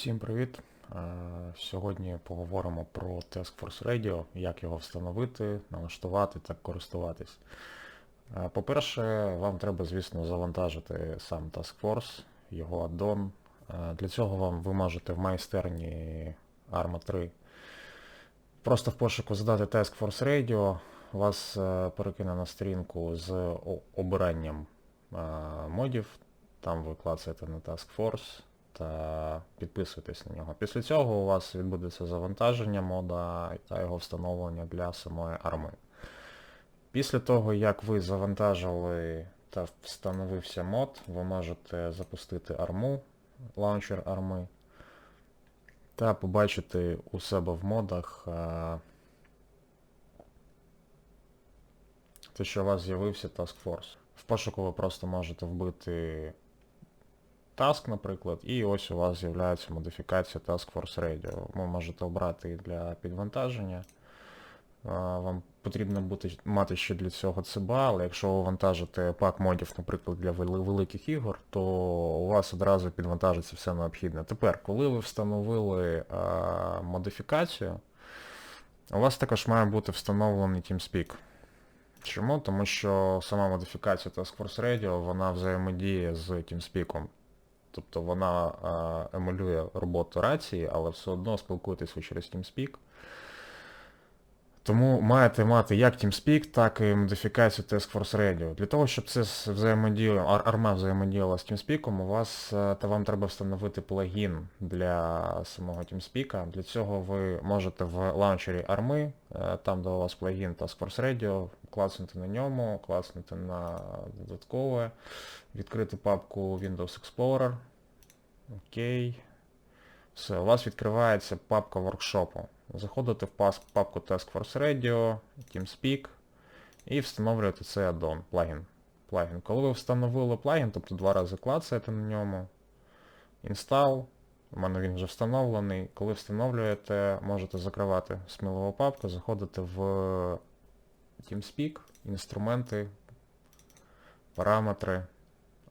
Всім привіт! Е, Сьогодні поговоримо про Task Force Radio, як його встановити, налаштувати та користуватись. Е, По-перше, вам треба, звісно, завантажити сам Task Force, його аддон. Е, Для цього вам ви можете в майстерні Arma 3 просто в пошуку задати Task Force Radio, вас перекине на сторінку з обиранням модів, там ви клацаєте на Task Force та підписуєтесь на нього. Після цього у вас відбудеться завантаження мода та його встановлення для самої арми. Після того, як ви завантажили та встановився мод, ви можете запустити арму, лаунчер арми, та побачити у себе в модах е, те, що у вас з'явився Task Force. В пошуку ви просто можете вбити Task, наприклад, і ось у вас з'являється модифікація Task Force Radio. Ви можете обрати її для підвантаження. Вам потрібно бути, мати ще для цього CBA, але якщо ви вантажите пак модів, наприклад, для великих ігор, то у вас одразу підвантажиться все необхідне. Тепер, коли ви встановили а, модифікацію, у вас також має бути встановлений TeamSpeak. Чому? Тому що сама модифікація Task Force Radio, вона взаємодіє з TeamSpeak. Тобто вона е, емулює роботу рації, але все одно спілкуєтесь ви через TeamSpeak. Тому маєте мати як TeamSpeak, так і модифікацію Task Force Radio. Для того, щоб це взаємодіяло, арма взаємодіяла з TeamSpeak, у вас е, та вам треба встановити плагін для самого TeamSpeak. Для цього ви можете в лаунчері арми, е, там де у вас плагін Task Force Radio, клацнути на ньому, клацнути на додаткове, відкрити папку Windows Explorer. Окей. Все, у вас відкривається папка воркшопу. Заходите в папку Task Force Radio, TeamSpeak і встановлюєте цей аддон, плагін. плагін. Коли ви встановили плагін, тобто два рази клацаєте на ньому, Install, у мене він вже встановлений. Коли встановлюєте, можете закривати сміливу папку, заходите в TeamSpeak, інструменти, параметри,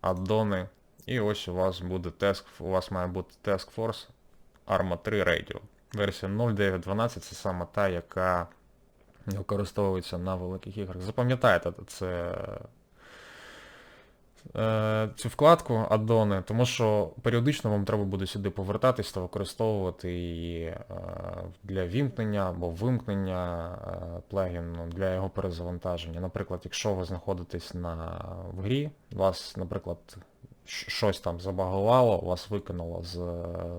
аддони. І ось у вас буде теск, у вас має бути Task Force Arma 3 Radio. Версія 0912 це саме та, яка використовується на великих іграх. Запам'ятайте це, цю вкладку аддони, тому що періодично вам треба буде сюди повертатись та використовувати її е, для вімкнення або вимкнення е, плагіну для його перезавантаження. Наприклад, якщо ви знаходитесь на, в грі, вас, наприклад, щось там забагувало, вас викинуло з е,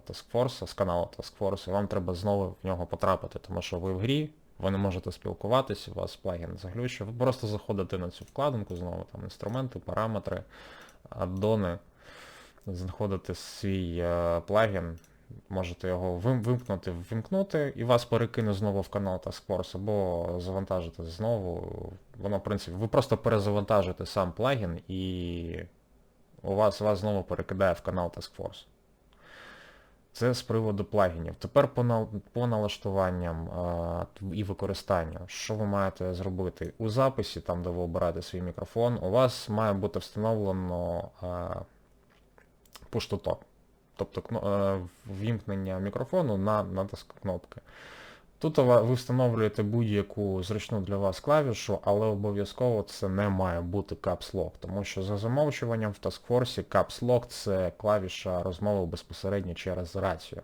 Task Force, з каналу Task Force, і вам треба знову в нього потрапити, тому що ви в грі, ви не можете спілкуватись, у вас плагін заглючив. Ви просто заходите на цю вкладинку, знову там інструменти, параметри, аддони, знаходите свій е, плагін, можете його вимкнути, вимкнути, і вас перекине знову в канал Task Force, або завантажити знову. Воно, в принципі, ви просто перезавантажите сам плагін і у вас вас знову перекидає в канал Task Force. Це з приводу плагінів. Тепер по, нал- налаштуванням і використанню. Що ви маєте зробити? У записі, там де ви обираєте свій мікрофон, у вас має бути встановлено talk. Тобто е, ввімкнення мікрофону на натиск кнопки. Тут ви встановлюєте будь-яку зручну для вас клавішу, але обов'язково це не має бути Lock, тому що за замовчуванням в таскфорсі Lock це клавіша розмови безпосередньо через рацію.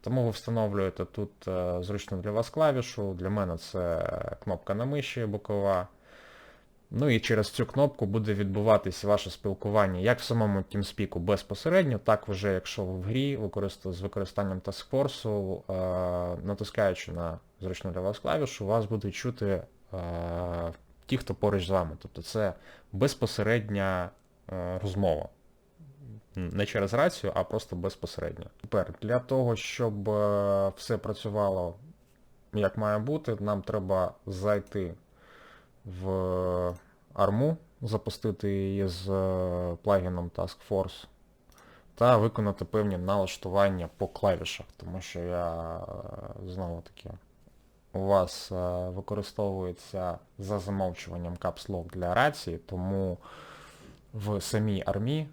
Тому ви встановлюєте тут е, зручну для вас клавішу, для мене це кнопка на миші бокова. Ну і через цю кнопку буде відбуватись ваше спілкування як в самому TeamSpeak безпосередньо, так вже якщо ви в грі з використанням Task Force, е, натискаючи на зручну для вас клавішу, вас будуть чути е, ті, хто поруч з вами. Тобто це безпосередня е, розмова. Не через рацію, а просто безпосередньо. Тепер, для того, щоб все працювало як має бути, нам треба зайти в арму, запустити її з е, плагіном Task Force та виконати певні налаштування по клавішах, тому що я е, знову таки у вас е, використовується за замовчуванням Lock для рації, тому в самій армі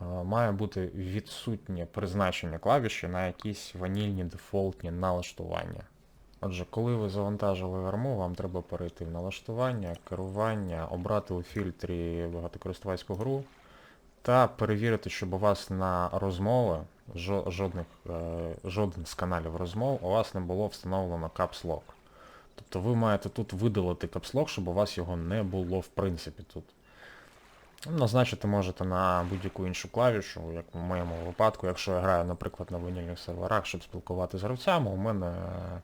е, має бути відсутнє призначення клавіші на якісь ванільні дефолтні налаштування. Отже, коли ви завантажили арму, вам треба перейти в налаштування, керування, обрати у фільтрі багатокористувацьку гру та перевірити, щоб у вас на розмови, жодних, е, жоден з каналів розмов у вас не було встановлено Lock. Тобто ви маєте тут видалити Lock, щоб у вас його не було в принципі тут. Ну, Назначити можете на будь-яку іншу клавішу, як в моєму випадку, якщо я граю, наприклад, на винільних серверах, щоб спілкуватися з гравцями, у мене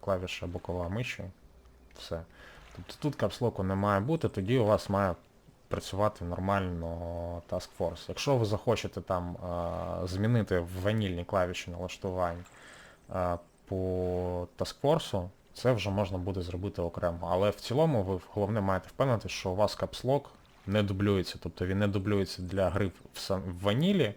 клавіша бокова миші. Все. Тобто тут капслоку не має бути, тоді у вас має працювати нормально Task Force. Якщо ви захочете там е, змінити в ванільні клавіші налаштувань е, по Task Force, це вже можна буде зробити окремо. Але в цілому ви головне маєте впевнити, що у вас Lock не дублюється. Тобто він не дублюється для гри в, ванілі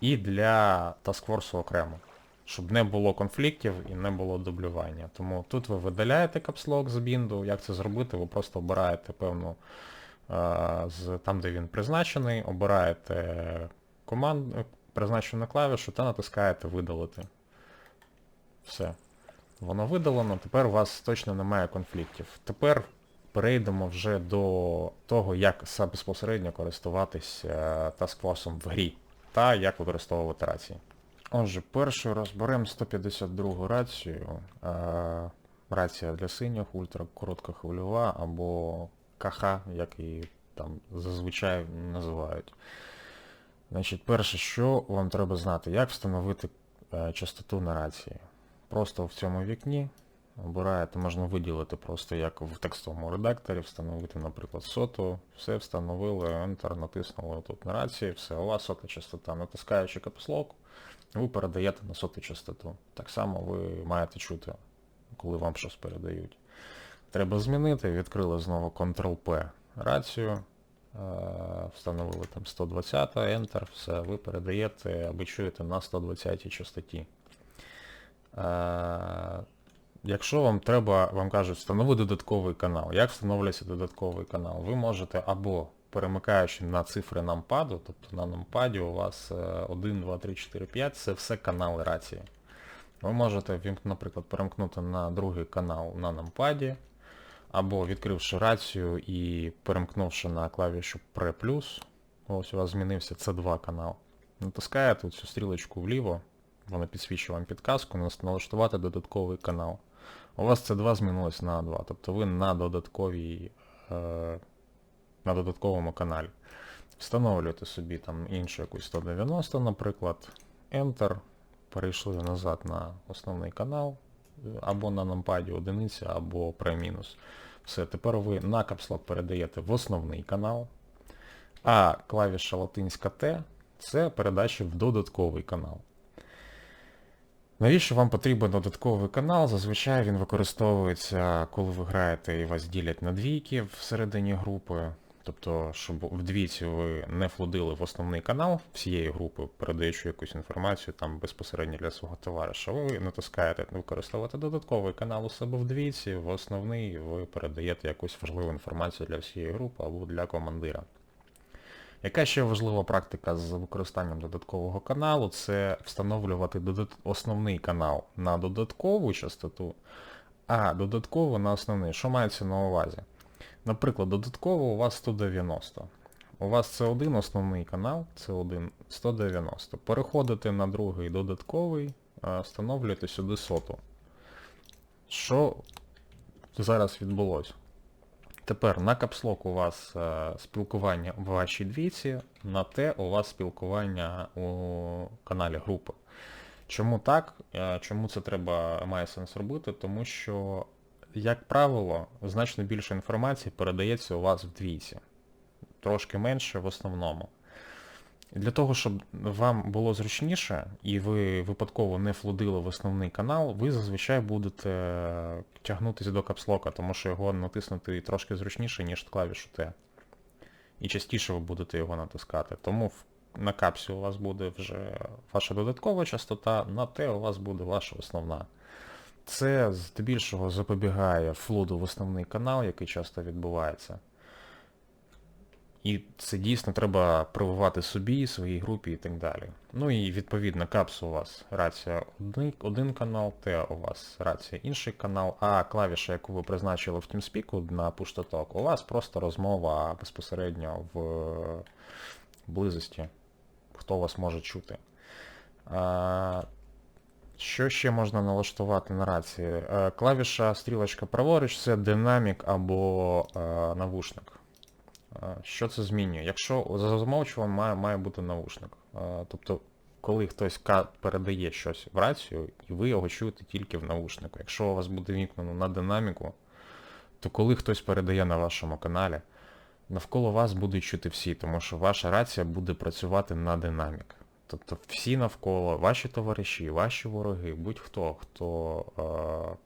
і для Task окремо. Щоб не було конфліктів і не було дублювання. Тому тут ви видаляєте Lock з бінду. Як це зробити? Ви просто обираєте певну е, з там, де він призначений, обираєте команд, е, призначену клавішу та натискаєте видалити. Все. Воно видалено, тепер у вас точно немає конфліктів. Тепер перейдемо вже до того, як безпосередньо користуватись е, таскфорсом в грі та як використовувати рації. Отже, першою розберемо 152 рацію. Е, рація для синіх, ультракороткохвильова або КХ, як її там зазвичай називають. Значить, перше, що вам треба знати, як встановити е, частоту на рації. Просто в цьому вікні обираєте, можна виділити просто як в текстовому редакторі, встановити, наприклад, соту, все встановили, Enter, натиснули тут на рації, все, у вас сота частота. Натискаючи капслок, ви передаєте на соту частоту. Так само ви маєте чути, коли вам щось передають. Треба змінити, відкрили знову Ctrl-P рацію, е, встановили там 120, Enter, все, ви передаєте або чуєте на 120 частоті. Якщо вам треба, вам кажуть, встанови додатковий канал. Як встановлюється додатковий канал? Ви можете або перемикаючи на цифри нампаду, тобто на нампаді у вас е, 1, 2, 3, 4, 5, це все канали рації. Ви можете, наприклад, перемкнути на другий канал на нампаді, або відкривши рацію і перемкнувши на клавішу Pre+, ось у вас змінився C2 канал. Натискаєте цю стрілочку вліво, вона підсвічує вам підказку, налаштувати додатковий канал. У вас C2 змінилось на A2, тобто ви на додатковій, е, на додатковому каналі. Встановлюєте собі там іншу якусь 190, наприклад, Enter, перейшли назад на основний канал, або на нампаді одиниця, або премінус. Все, тепер ви на капслок передаєте в основний канал, а клавіша латинська Т це передача в додатковий канал. Навіщо вам потрібен додатковий канал? Зазвичай він використовується, коли ви граєте і вас ділять на двійки всередині групи. Тобто, щоб в двійці ви не флудили в основний канал всієї групи, передаючи якусь інформацію там безпосередньо для свого товариша. Ви натискаєте використовувати додатковий канал у себе в в основний ви передаєте якусь важливу інформацію для всієї групи або для командира. Яка ще важлива практика з використанням додаткового каналу, це встановлювати основний канал на додаткову частоту, а додатково на основний. Що мається на увазі? Наприклад, додатково у вас 190. У вас це один основний канал, це один 190. Переходите на другий додатковий, встановлюєте сюди соту. Що зараз відбулося? Тепер на капслок у вас е, спілкування в вашій двійці, на те у вас спілкування у каналі групи. Чому так? Е, Чому це треба має сенс робити? Тому що, як правило, значно більше інформації передається у вас в двійці. Трошки менше в основному. Для того, щоб вам було зручніше і ви випадково не флудили в основний канал, ви зазвичай будете тягнутися до капслока, тому що його натиснути трошки зручніше, ніж клавішу Т. І частіше ви будете його натискати. Тому на капсі у вас буде вже ваша додаткова частота, на Т у вас буде ваша основна. Це здебільшого запобігає флуду в основний канал, який часто відбувається. І це дійсно треба прививати собі, своїй групі і так далі. Ну і відповідно капс у вас рація один, один канал, Т у вас рація інший канал, а клавіша, яку ви призначили в TeamSpeak на push-to-talk, у вас просто розмова безпосередньо в близості, хто вас може чути. А, що ще можна налаштувати на рації? Е, Клавіша стрілочка праворуч це динамік або е, навушник. Що це змінює? Якщо за замовчуванням має, має бути навушник. Е, Тобто, коли хтось передає щось в рацію, і ви його чуєте тільки в навушнику. Якщо у вас буде вімкнено на динаміку, то коли хтось передає на вашому каналі, навколо вас будуть чути всі, тому що ваша рація буде працювати на динамік. Тобто всі навколо, ваші товариші, ваші вороги, будь-хто, хто е,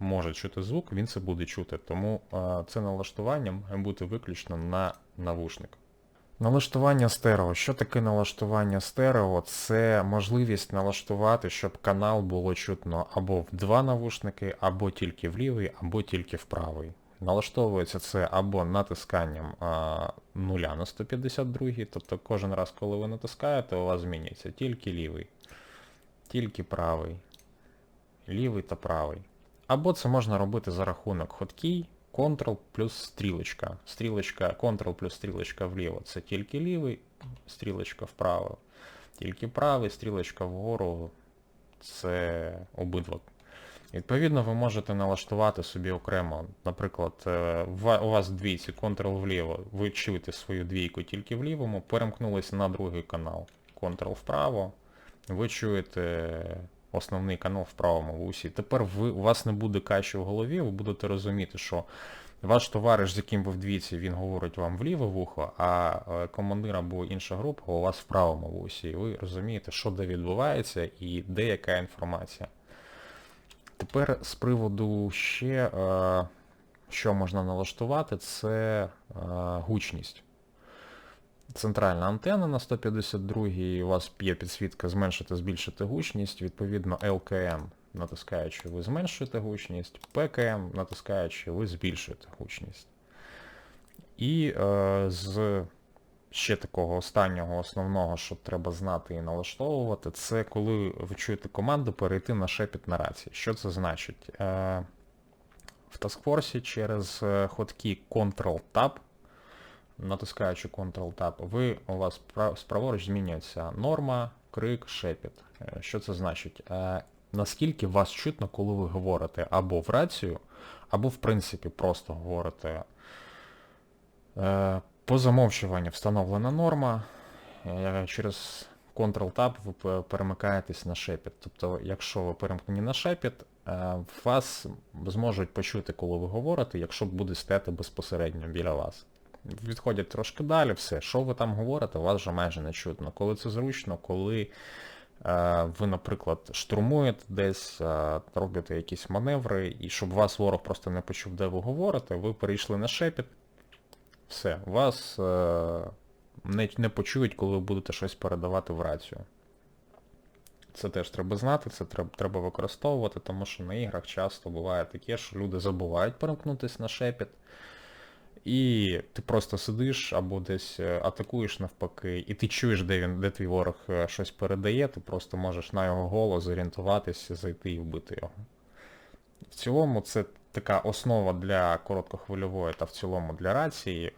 може чути звук, він це буде чути. Тому е, це налаштування має бути виключно на навушник. Налаштування стерео. Що таке налаштування стерео? Це можливість налаштувати, щоб канал було чутно або в два навушники, або тільки в лівий, або тільки в правий. Налаштовується це або натисканням а, нуля на 152, тобто кожен раз, коли ви натискаєте, у вас змінюється тільки лівий, тільки правий, лівий та правий. Або це можна робити за рахунок хоткій, Ctrl плюс стрілочка. Стрілочка, Ctrl плюс стрілочка вліво це тільки лівий, стрілочка вправо, тільки правий, стрілочка вгору це обидва. Відповідно, ви можете налаштувати собі окремо, наприклад, е, у вас двійці, Ctrl вліво, ви чуєте свою двійку тільки в лівому, перемкнулися на другий канал, Ctrl вправо, ви чуєте основний канал в правому вусі. Тепер ви, у вас не буде каші в голові, ви будете розуміти, що ваш товариш, з яким ви в двійці, він говорить вам в ліве вухо, а е, командир або інша група у вас в правому вусі. І ви розумієте, що де відбувається і де яка інформація. Тепер з приводу ще, е, що можна налаштувати, це е, гучність. Центральна антенна на 152 у вас є підсвітка зменшити, збільшити гучність, відповідно LKM натискаючи, ви зменшуєте гучність, PKM натискаючи, ви збільшуєте гучність. І е, з ще такого останнього основного, що треба знати і налаштовувати, це коли ви чуєте команду перейти на шепіт на рації. Що це значить? Е, в Taskforce через е, ходки Ctrl-Tab, натискаючи Ctrl-Tab, ви, у вас справоруч змінюється норма, крик, шепіт. Е, Що це значить? Е, Наскільки вас чутно, коли ви говорите або в рацію, або в принципі просто говорите Е, По замовчуванню встановлена норма. Через Ctrl-Tab ви перемикаєтесь на шепіт. Тобто, якщо ви перемкнені на шепіт, вас зможуть почути, коли ви говорите, якщо буде стояти безпосередньо біля вас. Відходять трошки далі, все. Що ви там говорите, вас вже майже не чутно. Коли це зручно, коли е, ви, наприклад, штурмуєте десь, е, робите якісь маневри, і щоб вас ворог просто не почув, де ви говорите, ви перейшли на шепіт, все, вас е, не, не почують, коли ви будете щось передавати в рацію. Це теж треба знати, це треба, використовувати, тому що на іграх часто буває таке, що люди забувають перемкнутися на шепіт, і ти просто сидиш або десь е, атакуєш навпаки, і ти чуєш, де він, де твій ворог е, щось передає, ти просто можеш на його голос зорієнтуватися, зайти і вбити його. В цілому це така основа для короткохвильової та в цілому для рації.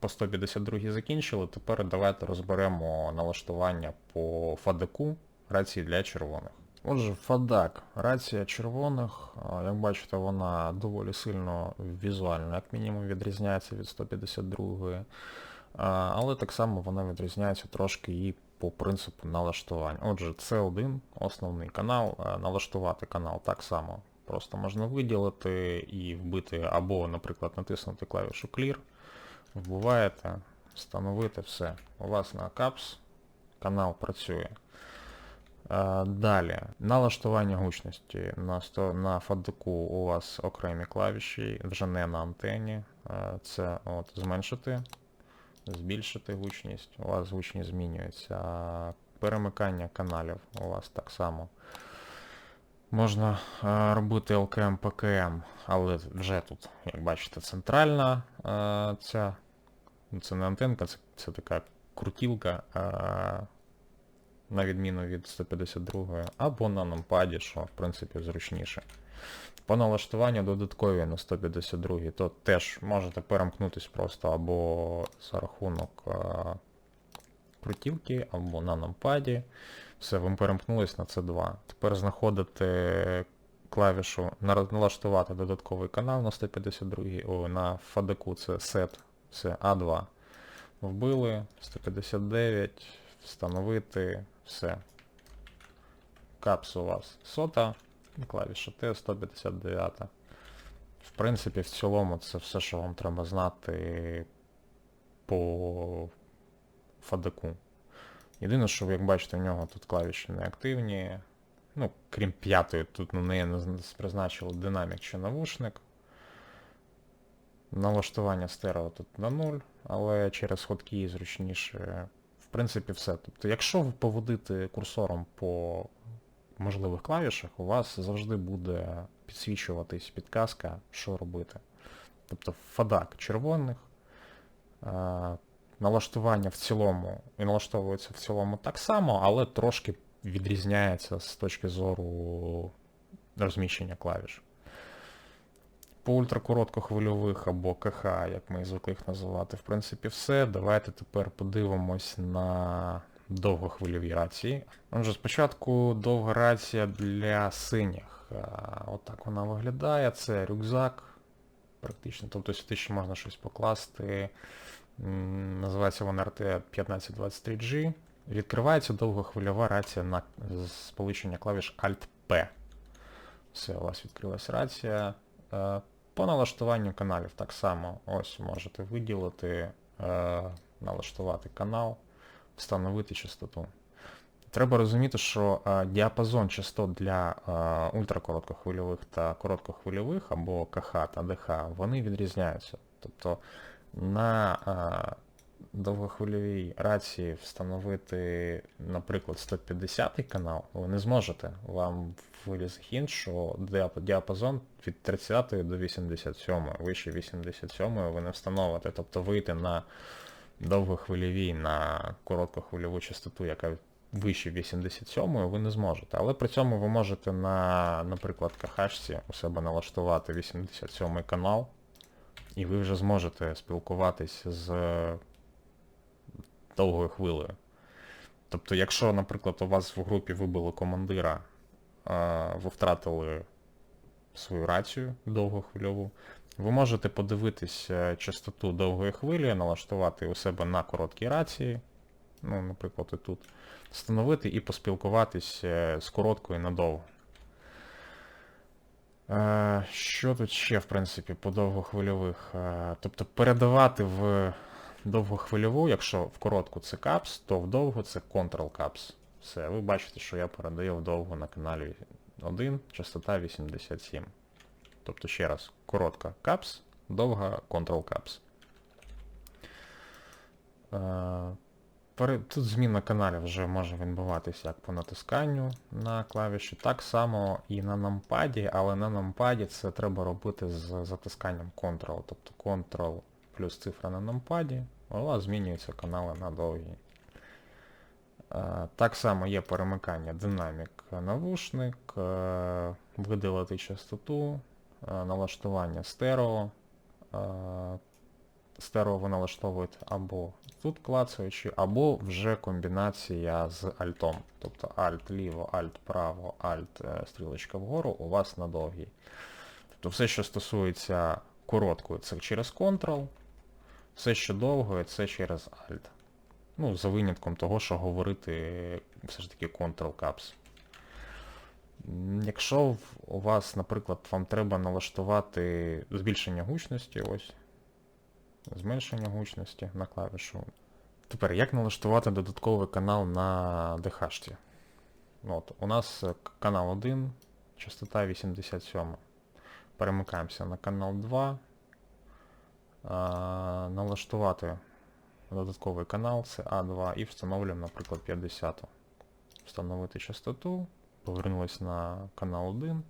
По 152 закінчили, тепер давайте розберемо налаштування по фадаку рації для червоних. Отже, фадак, рація червоних, як бачите, вона доволі сильно візуально, як мінімум, відрізняється від 152. А, Але так само вона відрізняється трошки і по принципу налаштування. Отже, це один основний канал. Налаштувати канал так само просто можна виділити і вбити, або, наприклад, натиснути клавішу Clear, вбиваєте, встановити все. У вас на Caps канал працює. Е, Далі, налаштування гучності. На, на фадеку у вас окремі клавіші, вже не на антені. Е, Це от, зменшити, збільшити гучність. У вас гучність змінюється. Перемикання каналів у вас так само. Можна е, робити LKM, PKM, але вже тут, як бачите, центральна ця Це не антенка, це, це така крутілка, на відміну від 152 або на нампаді, що в принципі зручніше. По налаштуванню додаткові на 152 то теж можете перемкнутись просто або за рахунок а, крутівки, або на нампаді. Все, ви перемкнулись на C2. Тепер знаходите клавішу налаштувати додатковий канал на 152, о, на фадеку це set, це A2. Вбили, 159, встановити, все. Капс у вас сота, клавіша Т 159. В принципі, в цілому це все, що вам треба знати по фадеку. Єдине, що ви як бачите, в нього тут клавіші не активні. Ну, крім п'ятої, тут на неї не призначили динамік чи навушник. Налаштування стерео тут на 0, але через ходки зручніше. Принципі, все. Тобто, якщо ви поводити курсором по можливих клавішах, у вас завжди буде підсвічуватись підказка, що робити. Тобто фадак червоних, е, налаштування в цілому і налаштовується в цілому так само, але трошки відрізняється з точки зору розміщення клавіш. По ультракороткохвильових або КХ, як ми звикли їх називати, в принципі, все. Давайте тепер подивимось на довгохвильові рації. Отже, спочатку довга рація для синіх. Отак вона виглядає. Це рюкзак, практично. Тобто сюди ще можна щось покласти. Називається вона RT1523G. Відкривається довгохвильова рація на сполучення клавіш Alt-P. Все, у вас відкрилась рація. По налаштуванню каналів так само. Ось можете виділити, е, налаштувати канал, встановити частоту. Треба розуміти, що е, діапазон частот для е, ультракороткохвильових та короткохвильових або КХ та ДХ, вони відрізняються. Тобто на е, довгохвильовій рації встановити, наприклад, 150 канал, ви не зможете. Вам виліз хінт, що діапазон від 30 до 87, вище 87 ви не встановите. Тобто вийти на довгохвильовій, на короткохвильову частоту, яка вище 87 ви не зможете. Але при цьому ви можете на, наприклад, кахашці у себе налаштувати 87 канал, і ви вже зможете спілкуватись з довгою хвилею. Тобто, якщо, наприклад, у вас в групі вибило командира, ви втратили свою рацію довгохвильову, ви можете подивитись е, частоту довгої хвилі, налаштувати у себе на короткій рації, ну, наприклад, і тут, встановити і поспілкуватись е, з короткою на довго. Е, Що тут ще, в принципі, по довгохвильових? Тобто передавати в довгохвильову, якщо в коротку це капс, то в довгу це Ctrl Caps. Все, ви бачите, що я передаю в довгу на каналі 1, частота 87. Тобто ще раз, коротка Caps, довга Ctrl Caps. Е, Тут зміна каналів вже може відбуватися як по натисканню на клавіші, так само і на нампаді, але на нампаді це треба робити з затисканням Ctrl. Тобто Ctrl плюс цифра на нампаді, у вас змінюються канали на довгі. Е, Так само є перемикання динамік навушник, е, видалити частоту, е, налаштування стерео. Стерео ви налаштовуєте або тут клацаючи, або вже комбінація з альтом. Тобто альт ліво, альт право, альт стрілочка вгору у вас на довгій. Тобто все, що стосується короткої, це через Ctrl, все, що довгої, це через Alt. Ну, за винятком того, що говорити все ж таки Ctrl Caps. Якщо у вас, наприклад, вам треба налаштувати збільшення гучності, ось, зменшення гучності на клавішу. Тепер, як налаштувати додатковий канал на DHT? От, у нас канал 1, частота 87. Перемикаємося на канал 2. Налаштувати додатковий канал, це А2, і встановлюємо, наприклад, 50. Встановити частоту, повернулись на канал 1.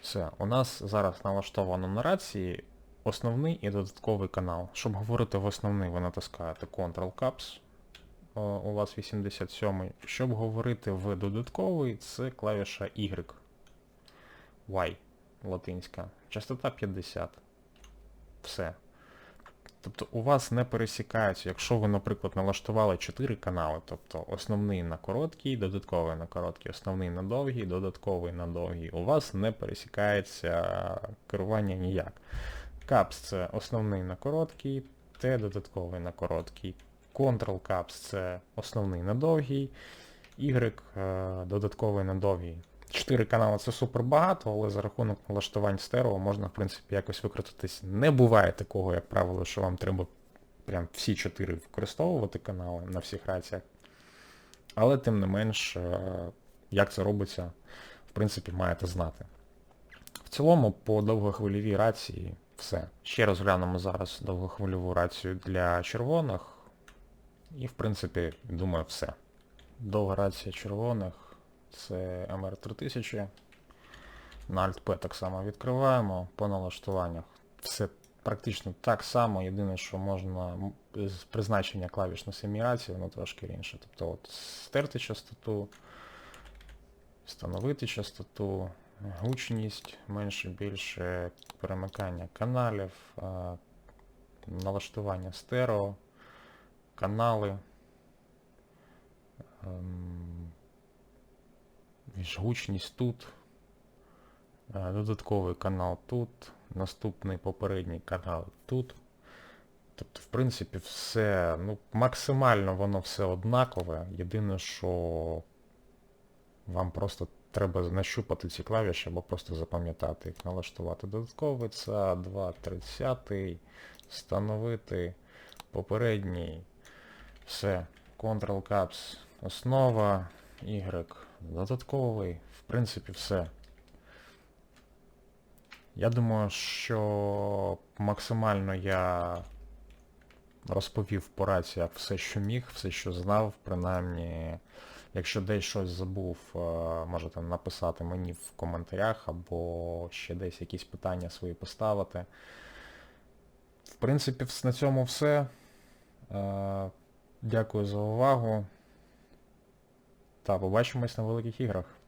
Все, у нас зараз налаштовано на рації основний і додатковий канал. Щоб говорити в основний, ви натискаєте Ctrl-Caps, у вас 87 Щоб говорити в додатковий, це клавіша Y. Y латинська. Частота 50. Все. Тобто у вас не пересікаються, якщо ви, наприклад, налаштували 4 канали, тобто основний на короткий, додатковий на короткий, основний на довгий, додатковий на довгий, у вас не пересікається керування ніяк. Caps це основний на короткий, T додатковий на короткий, Ctrl Caps це основний на довгий, Y е, додатковий на довгий. Чотири канали це супер багато, але за рахунок налаштувань стерео можна, в принципі, якось викрутитись. Не буває такого, як правило, що вам треба прям всі чотири використовувати канали на всіх раціях. Але тим не менш, е, як це робиться, в принципі, маєте знати. В цілому, по довгохвильовій рації все. Ще розглянемо зараз довгохвильову рацію для червоних. І, в принципі, думаю, все. Довга рація червоних це MR3000. На Alt-P так само відкриваємо по налаштуваннях. Все практично так само, єдине, що можна з призначення клавіш на самій рації, воно трошки інше. Тобто от стерти частоту, встановити частоту, гучність, менше більше, перемикання каналів, налаштування стерео, канали. Ем, гучність тут, е, додатковий канал тут, наступний попередній канал тут. Тобто, в принципі, все, ну, максимально воно все однакове. Єдине, що вам просто треба нащупати ці клавіші або просто запам'ятати їх, налаштувати. Додатковий це 2, 30, встановити попередній. Все. Ctrl-Caps основа, Y додатковий, в принципі, все. Я думаю, що максимально я розповів по раціях все, що міг, все, що знав, принаймні, якщо десь щось забув, е, можете написати мені в коментарях, або ще десь якісь питання свої поставити. В принципі, на цьому все. Е, Дякую за увагу. Та побачимось на великих іграх.